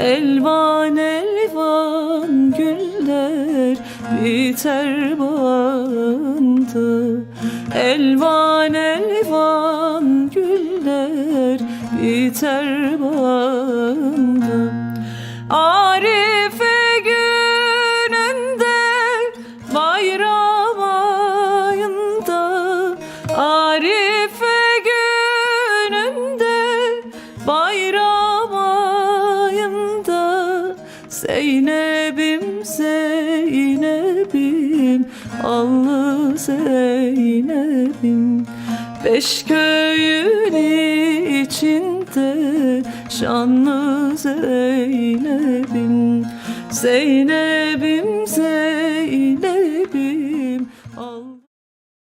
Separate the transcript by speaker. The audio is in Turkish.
Speaker 1: Elvan elvan güller biter bandı Elvan elvan güller biter bandı Arife gününde bayram ayında Arife gününde bayram Zeynep'im Zeynep'im Allı Zeynep'im. Beş köyün içinde Şanlı Zeynep'im. Zeynep'im Zeynep'im al